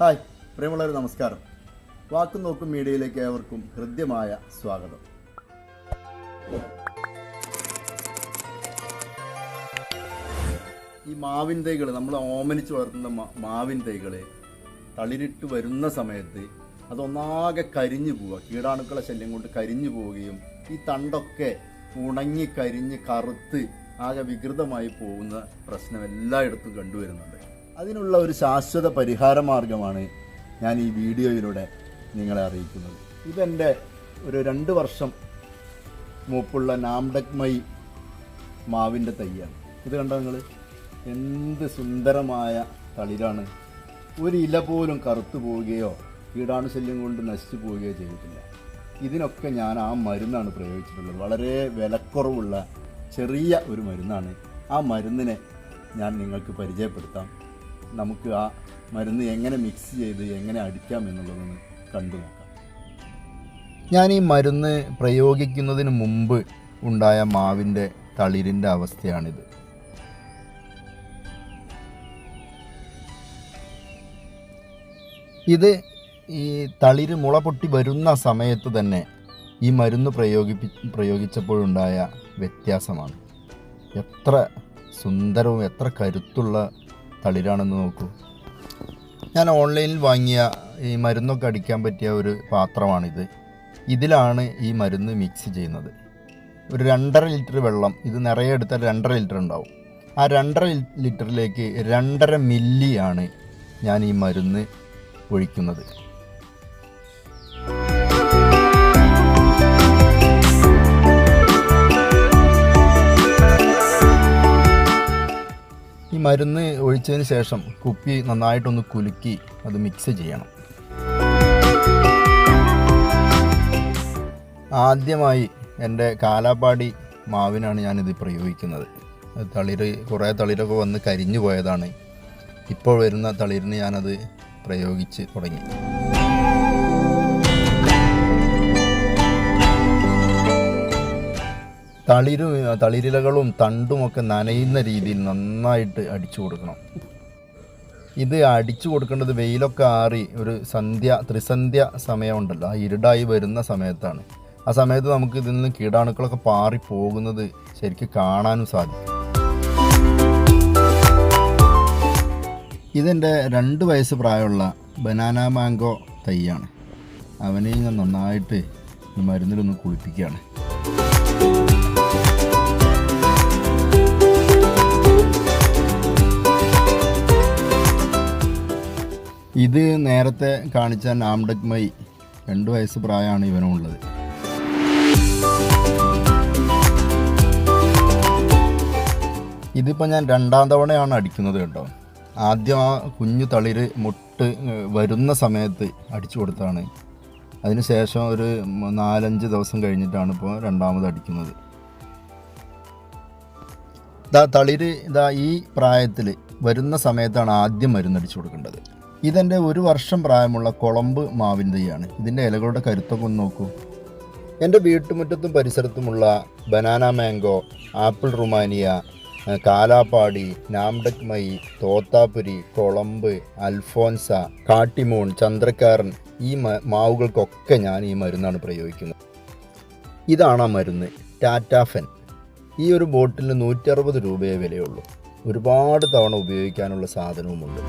Hi പ്രിയമുള്ളവർ നമസ്കാരം. വാക്കും നോക്കും മീഡിയയിലേക്ക് ഏവർക്കും ഹൃദ്യമായ സ്വാഗതം. ഈ മാവിൻ തൈകൾ നമ്മൾ ഓമനിച്ച് വളർത്തുന്ന മാവിൻ തൈകൾ തളിരിട്ട് വരുന്ന സമയത്ത് അതൊന്നാകെ കരിഞ്ഞു പോവുക. കീടാണുക്കളെ ശല്യം കൊണ്ട് കരിഞ്ഞു പോവുകയും ഈ തണ്ടൊക്കെ ഉണങ്ങി കരിഞ്ഞ് കറുത്ത് ആകെ വികൃതമായി പോകുന്ന പ്രശ്നം എല്ലായിടത്തും കണ്ടുവരുന്നുണ്ട്. അതിനുള്ള ഒരു ശാശ്വത പരിഹാര മാർഗമാണ് ഞാൻ ഈ വീഡിയോയിലൂടെ നിങ്ങളെ അറിയിക്കുന്നത്. ഇതെന്റെ ഒരു രണ്ട് വർഷം മൂപ്പുള്ള നാംഡക്മൈ മാവിന്റെ തൈയാണ്. ഇത് കണ്ടോ നിങ്ങൾ എന്ത് സുന്ദരമായ തളിരാണ്. ഒരു ഇല പോലും കറുത്തു പോവുകയോ കീടാണുശല്യം കൊണ്ട് നശിച്ചു പോവുകയോ ചെയ്തിട്ടില്ല. ഇതിനൊക്കെ ഞാൻ ആ മരുന്നാണ് പ്രയോഗിച്ചിട്ടുള്ളത്. വളരെ വിലക്കുറവുള്ള ചെറിയ ഒരു മരുന്നാണ്. ആ മരുന്നിനെ ഞാൻ നിങ്ങൾക്ക് പരിചയപ്പെടുത്താം. നമുക്ക് ആ മരുന്ന് എങ്ങനെ മിക്സ് ചെയ്ത് എങ്ങനെ അടിക്കാം എന്നുള്ളതൊന്ന് കണ്ടു നോക്കാം. ഞാൻ ഈ മരുന്ന് പ്രയോഗിക്കുന്നതിന് മുമ്പ് ഉണ്ടായ മാവിന്റെ തളിരിന്റെ അവസ്ഥയാണിത്. ഇത് ഈ തളിര് മുള പൊട്ടി വരുന്ന സമയത്ത് തന്നെ ഈ മരുന്ന് പ്രയോഗിപ്പി പ്രയോഗിച്ചപ്പോഴുണ്ടായ വ്യത്യാസമാണ്. എത്ര സുന്ദരവും എത്ര കരുത്തുള്ള തളിരാണെന്ന് നോക്കൂ. ഞാൻ ഓൺലൈനിൽ വാങ്ങിയ ഈ മരുന്നൊക്കെ അടിക്കാൻ പറ്റിയ ഒരു പാത്രമാണിത്. ഇതിലാണ് ഈ മരുന്ന് മിക്സ് ചെയ്യുന്നത്. ഒരു രണ്ടര ലിറ്റർ വെള്ളം ഇത് നിറയെ എടുത്താൽ രണ്ടര ലിറ്റർ ഉണ്ടാവും. ആ രണ്ടര ലിറ്ററിലേക്ക് രണ്ടര മില്ലിയാണ് ഞാൻ ഈ മരുന്ന് ഒഴിക്കുന്നത്. മരുന്ന് ഒഴിച്ചതിന് ശേഷം കുപ്പി നന്നായിട്ടൊന്ന് കുലുക്കി അത് മിക്സ് ചെയ്യണം. ആദ്യമായി എന്റെ കാലാപ്പാടി മാവിനാണ് ഞാനിത് പ്രയോഗിക്കുന്നത്. തളിര് കുറേ തളിരൊക്കെ വന്ന് കരിഞ്ഞു പോയതാണ്. ഇപ്പോൾ വരുന്ന തളിരിന് ഞാനത് പ്രയോഗിച്ച് തുടങ്ങി. തളിരും തളിരിലകളും തണ്ടുമൊക്കെ നനയുന്ന രീതിയിൽ നന്നായിട്ട് അടിച്ചു കൊടുക്കണം. ഇത് അടിച്ചു കൊടുക്കേണ്ടത് വെയിലൊക്കെ ആറി ഒരു സന്ധ്യ ത്രിസന്ധ്യ സമയമുണ്ടല്ലോ ആ ഇരുടായി വരുന്ന സമയത്താണ്. ആ സമയത്ത് നമുക്ക് ഇതിൽ നിന്ന് കീടാണുക്കളൊക്കെ പാറി പോകുന്നത് ശരിക്കും കാണാനും സാധിക്കും. ഇതെന്റെ രണ്ട് വയസ്സ് പ്രായമുള്ള ബനാന മാംഗോ തൈയാണ്. അവനെ ഞാൻ നന്നായിട്ട് മരുന്നിലൊന്ന് കുളിപ്പിക്കുകയാണ്. നേരത്തെ കാണിച്ച നാംഡക്മൈ രണ്ട് വയസ്സ് പ്രായമാണ് ഇവനുള്ളത്. ഇതിപ്പോൾ ഞാൻ രണ്ടാം തവണയാണ് അടിക്കുന്നത് കേട്ടോ. ആദ്യം ആ കുഞ്ഞു തളിര് മുട്ട് വരുന്ന സമയത്ത് അടിച്ചു കൊടുത്താണ്. അതിനുശേഷം ഒരു നാലഞ്ച് ദിവസം കഴിഞ്ഞിട്ടാണ് ഇപ്പോൾ രണ്ടാമത് അടിക്കുന്നത്. ഇതാ തളിര് ഇതാ ഈ പ്രായത്തിൽ വരുന്ന സമയത്താണ് ആദ്യം മരുന്നടിച്ചു കൊടുക്കേണ്ടത്. ഇതെന്റെ ഒരു വർഷം പ്രായമുള്ള കുളമ്പ് മാവിൻ തൈയാണ് ഇതിന്റെ ഇലകളുടെ കരുത്തൊക്കെ ഒന്ന് നോക്കൂ. എന്റെ വീട്ടുമുറ്റത്തും പരിസരത്തുമുള്ള banana mango apple Rumania Kalapadi Nam Dok Mai Totapuri Kolambu Alphonso കാട്ടിമൂൺ Chandrakkaran ഈ മാവുകൾക്കൊക്കെ ഞാൻ ഈ മരുന്നാണ് പ്രയോഗിക്കുന്നത്. ഇതാണ് ആ മരുന്ന് ടാറ്റാഫെൻ ഈ ഒരു ബോട്ടിലിന് നൂറ്ററുപത് രൂപയെ വിലയുള്ളൂ. ഒരുപാട് തവണ ഉപയോഗിക്കാനുള്ള സാധനവുമുണ്ട്.